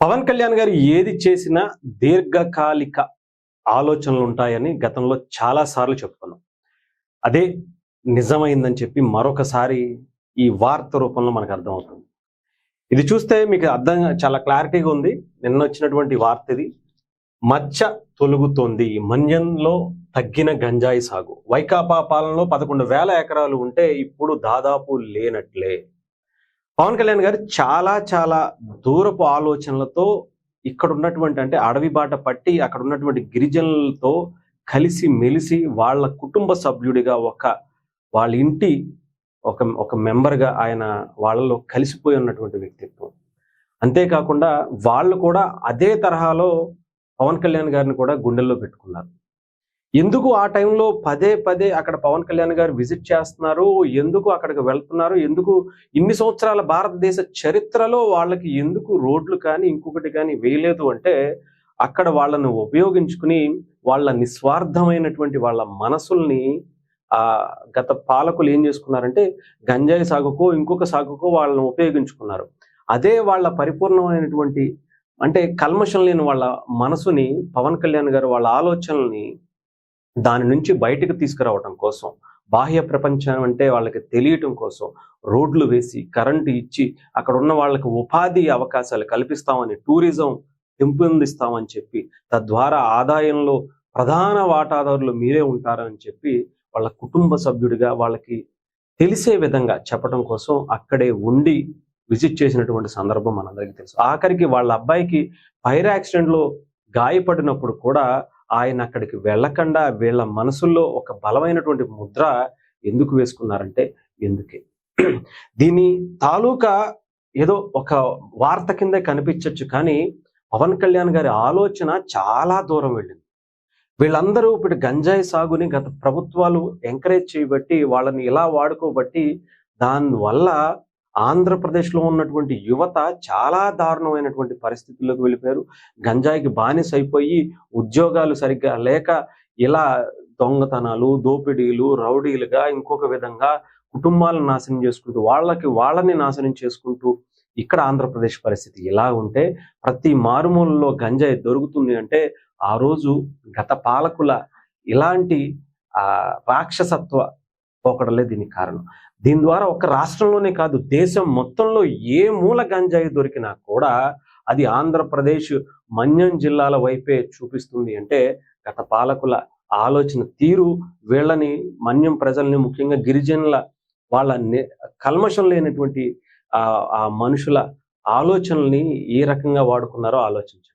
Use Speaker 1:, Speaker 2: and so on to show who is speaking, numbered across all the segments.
Speaker 1: పవన్ కళ్యాణ్ గారు ఏది చేసినా దీర్ఘకాలిక ఆలోచనలు ఉంటాయని గతంలో చాలా సార్లు చెప్పుకున్నాం. అదే నిజమైందని చెప్పి మరొకసారి ఈ వార్త రూపంలో మనకు అర్థమవుతుంది. ఇది చూస్తే మీకు అర్థం చాలా క్లారిటీగా ఉంది. నిన్న వచ్చినటువంటి వార్త ఇది. మచ్చ తొలుగుతోంది. మంజంలో తగ్గిన గంజాయి సాగు. వైకాపా పాలనలో పదకొండు వేల ఎకరాలు ఉంటే ఇప్పుడు దాదాపు లేనట్లే. పవన్ కళ్యాణ్ గారు చాలా చాలా దూరపు ఆలోచనలతో ఇక్కడ ఉన్నటువంటి అంటే అడవి బాట పట్టి అక్కడ ఉన్నటువంటి గిరిజనులతో కలిసి మెలిసి వాళ్ళ కుటుంబ సభ్యుడిగా ఒక వాళ్ళ ఇంటి ఒక ఒక మెంబర్గా ఆయన వాళ్ళలో కలిసిపోయి ఉన్నటువంటి వ్యక్తిత్వం. అంతేకాకుండా వాళ్ళు కూడా అదే తరహాలో పవన్ కళ్యాణ్ గారిని కూడా గుండెల్లో పెట్టుకున్నారు. ఎందుకు ఆ టైంలో పదే పదే అక్కడ పవన్ కళ్యాణ్ గారు విజిట్ చేస్తున్నారు? ఎందుకు అక్కడికి వెళ్తున్నారు? ఎందుకు ఇన్ని సంవత్సరాల భారతదేశ చరిత్రలో వాళ్ళకి ఎందుకు రోడ్లు కానీ ఇంకొకటి కానీ వేయలేదు అంటే అక్కడ వాళ్ళను ఉపయోగించుకుని వాళ్ళ నిస్వార్థమైనటువంటి వాళ్ళ మనసుల్ని ఆ గత పాలకులు ఏం చేసుకున్నారంటే గంజాయి సాగుకో ఇంకొక సాగుకో వాళ్ళని ఉపయోగించుకున్నారు. అదే వాళ్ళ పరిపూర్ణమైనటువంటి అంటే కల్మషం లేని వాళ్ళ మనసుని పవన్ కళ్యాణ్ గారు వాళ్ళ ఆలోచనల్ని దాని నుంచి బయటకు తీసుకురావటం కోసం బాహ్య ప్రపంచం అంటే వాళ్ళకి తెలియటం కోసం రోడ్లు వేసి కరెంటు ఇచ్చి అక్కడ ఉన్న వాళ్ళకి ఉపాధి అవకాశాలు కల్పిస్తామని టూరిజం పెంపొందిస్తామని చెప్పి తద్వారా ఆదాయంలో ప్రధాన వాటాదారులు మీరే ఉంటారని చెప్పి వాళ్ళ కుటుంబ సభ్యుడిగా వాళ్ళకి తెలిసే విధంగా చెప్పడం కోసం అక్కడే ఉండి విజిట్ చేసినటువంటి సందర్భం మనందరికీ తెలుసు. ఆఖరికి వాళ్ళ అబ్బాయికి ఫైర్ యాక్సిడెంట్లో గాయపడినప్పుడు కూడా ఆయన అక్కడికి వెళ్ళకుండా వీళ్ళ మనసుల్లో ఒక బలమైనటువంటి ముద్ర ఎందుకు వేసుకున్నారంటే ఎందుకే. దీని తాలూకా ఏదో ఒక వార్త కిందే కనిపించవచ్చు కానీ పవన్ కళ్యాణ్ గారి ఆలోచన చాలా దూరం వెళ్ళింది. వీళ్ళందరూ ఇప్పుడు గంజాయి సాగుని గత ప్రభుత్వాలు ఎంకరేజ్ చేయబట్టి వాళ్ళని ఇలా వాడుకోబట్టి దానివల్ల ఆంధ్రప్రదేశ్లో ఉన్నటువంటి యువత చాలా దారుణమైనటువంటి పరిస్థితుల్లోకి వెళ్ళిపోయారు. గంజాయికి బానిస అయిపోయి ఉద్యోగాలు సరిగ్గా లేక ఇలా దొంగతనాలు దోపిడీలు రౌడీలుగా ఇంకొక విధంగా కుటుంబాలను నాశనం చేసుకుంటూ వాళ్ళకి వాళ్ళని నాశనం చేసుకుంటూ ఇక్కడ ఆంధ్రప్రదేశ్ పరిస్థితి ఇలా ఉంటే ప్రతి మారుమూలలో గంజాయి దొరుకుతుంది అంటే ఆ రోజు గత పాలకుల ఇలాంటి ఆ రాక్షసత్వ పోకడలే దీనికి కారణం. దీని ద్వారా ఒక రాష్ట్రంలోనే కాదు దేశం మొత్తంలో ఏ మూల గంజాయి దొరికినా కూడా అది ఆంధ్రప్రదేశ్ మన్యం జిల్లాల వైపే చూపిస్తుంది అంటే గత పాలకుల ఆలోచన తీరు వీళ్ళని మన్యం ప్రజల్ని ముఖ్యంగా గిరిజనుల వాళ్ళ కల్మషం లేనటువంటి ఆ ఆ మనుషుల ఆలోచనల్ని ఏ రకంగా వాడుకున్నారో ఆలోచించండి.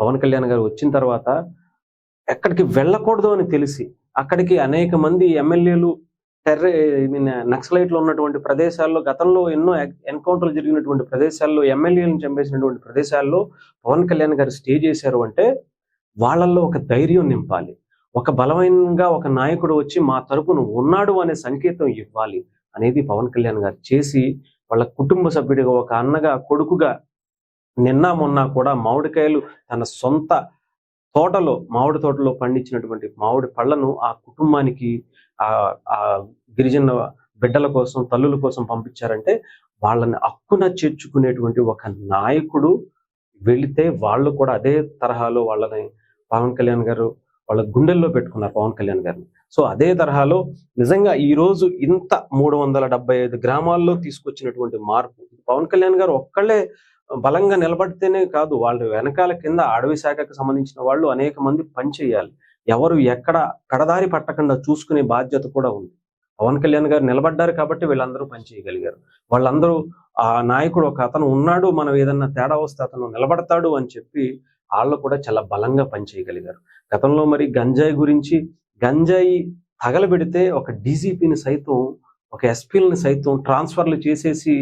Speaker 1: పవన్ కళ్యాణ్ గారు వచ్చిన తర్వాత ఎక్కడికి వెళ్ళకూడదు అని తెలిసి అక్కడికి అనేక మంది ఎమ్మెల్యేలు టెర్ర మీన్ నక్సలైట్లు ఉన్నటువంటి ప్రదేశాల్లో గతంలో ఎన్నో ఎన్కౌంటర్లు జరిగినటువంటి ప్రదేశాల్లో ఎమ్మెల్యేలను చంపేసినటువంటి ప్రదేశాల్లో పవన్ కళ్యాణ్ గారు స్టే చేశారు అంటే వాళ్ళల్లో ఒక ధైర్యం నింపాలి. ఒక బలమైనగా ఒక నాయకుడు వచ్చి మా తరపున ఉన్నాడు అనే సంకేతం ఇవ్వాలి అనేది పవన్ కళ్యాణ్ గారు చేసి వాళ్ళ కుటుంబ సభ్యుడిగా ఒక అన్నగా కొడుకుగా నిన్న మొన్న కూడా మామిడికాయలు తన సొంత తోటలో మామిడి తోటలో పండించినటువంటి మామిడి పళ్ళను ఆ కుటుంబానికి ఆ ఆ గిరిజన బిడ్డల కోసం తల్లుల కోసం పంపించారంటే వాళ్ళని అక్కున చేర్చుకునేటువంటి ఒక నాయకుడు వెళితే వాళ్ళు కూడా అదే తరహాలో వాళ్ళని పవన్ కళ్యాణ్ గారు వాళ్ళ గుండెల్లో పెట్టుకున్నారు పవన్ కళ్యాణ్ గారిని. సో అదే తరహాలో నిజంగా ఈ రోజు ఇంత మూడు వందల డెబ్బై ఐదు గ్రామాల్లో తీసుకొచ్చినటువంటి మార్పు పవన్ కళ్యాణ్ గారు ఒక్కళ్ళే బలంగా నిలబడితేనే కాదు వాళ్ళు వెనకాల కింద అడవి శాఖకు సంబంధించిన వాళ్ళు అనేక మంది పనిచేయాలి. ఎవరు ఎక్కడ కడదారి పట్టకుండా చూసుకునే బాధ్యత కూడా ఉంది. పవన్ కళ్యాణ్ గారు నిలబడ్డారు కాబట్టి వీళ్ళందరూ పనిచేయగలిగారు వాళ్ళందరూ ఆ నాయకుడు ఒక అతను ఉన్నాడు మనం ఏదన్నా తేడా వస్తే అతను నిలబడతాడు అని చెప్పి వాళ్ళు కూడా చాలా బలంగా పనిచేయగలిగారు గతంలో మరి గంజాయి గురించి గంజాయి తగలబెడితే ఒక డీజీపీని సైతం ఒక ఎస్పీలని సైతం ట్రాన్స్ఫర్లు చేసేసి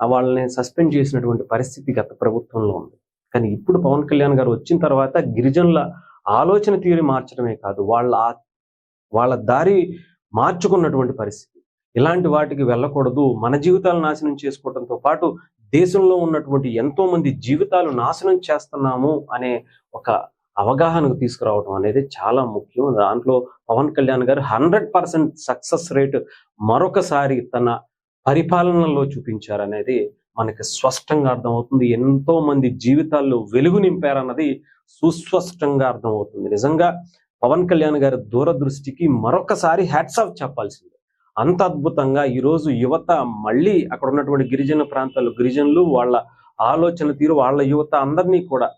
Speaker 1: వాళ్ళని సస్పెండ్ చేసినటువంటి పరిస్థితి గత ప్రభుత్వంలో ఉంది. కానీ ఇప్పుడు పవన్ కళ్యాణ్ గారు వచ్చిన తర్వాత గిరిజనుల ఆలోచన తీరు మార్చడమే కాదు వాళ్ళ వాళ్ళ దారి మార్చుకున్నటువంటి పరిస్థితి. ఇలాంటి వాటికి వెళ్ళకూడదు. మన జీవితాలు నాశనం చేసుకోవడంతో పాటు దేశంలో ఉన్నటువంటి ఎంతో మంది జీవితాలు నాశనం చేస్తున్నాము అనే ఒక అవగాహనకు తీసుకురావడం అనేది చాలా ముఖ్యం. దాంట్లో పవన్ కళ్యాణ్ గారు హండ్రెడ్ పర్సెంట్ సక్సెస్ రేట్ మరొకసారి తన పరిపాలనలో చూపించారనేది మనకి స్పష్టంగా అర్థమవుతుంది. ఎంతో మంది జీవితాల్లో వెలుగు నింపారన్నది సుస్పష్టంగా అర్థమవుతుంది. నిజంగా పవన్ కళ్యాణ్ గారి దూరదృష్టికి మరొకసారి హ్యాట్స్ ఆఫ్ చెప్పాల్సిందే. అంత అద్భుతంగా ఈరోజు యువత మళ్ళీ అక్కడ ఉన్నటువంటి గిరిజన ప్రాంతాలు గిరిజనులు వాళ్ళ ఆలోచన తీరు వాళ్ళ యువత అందరినీ కూడా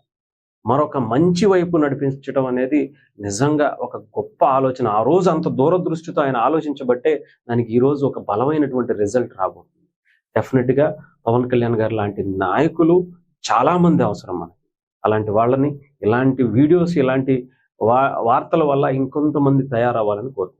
Speaker 1: మరొక మంచి వైపు నడిపించడం అనేది నిజంగా ఒక గొప్ప ఆలోచన. ఆ రోజు అంత దూరదృష్టితో ఆయన ఆలోచించబట్టే దానికి ఈ రోజు ఒక బలమైనటువంటి రిజల్ట్ రాబోతుంది. డెఫినెట్గా పవన్ కళ్యాణ్ గారు లాంటి నాయకులు చాలా మంది అవసరం మనకి. అలాంటి వాళ్ళని ఇలాంటి వీడియోస్ ఇలాంటి వా వార్తల వల్ల ఇంకొంతమంది తయారవ్వాలని కోరుకుంటున్నాను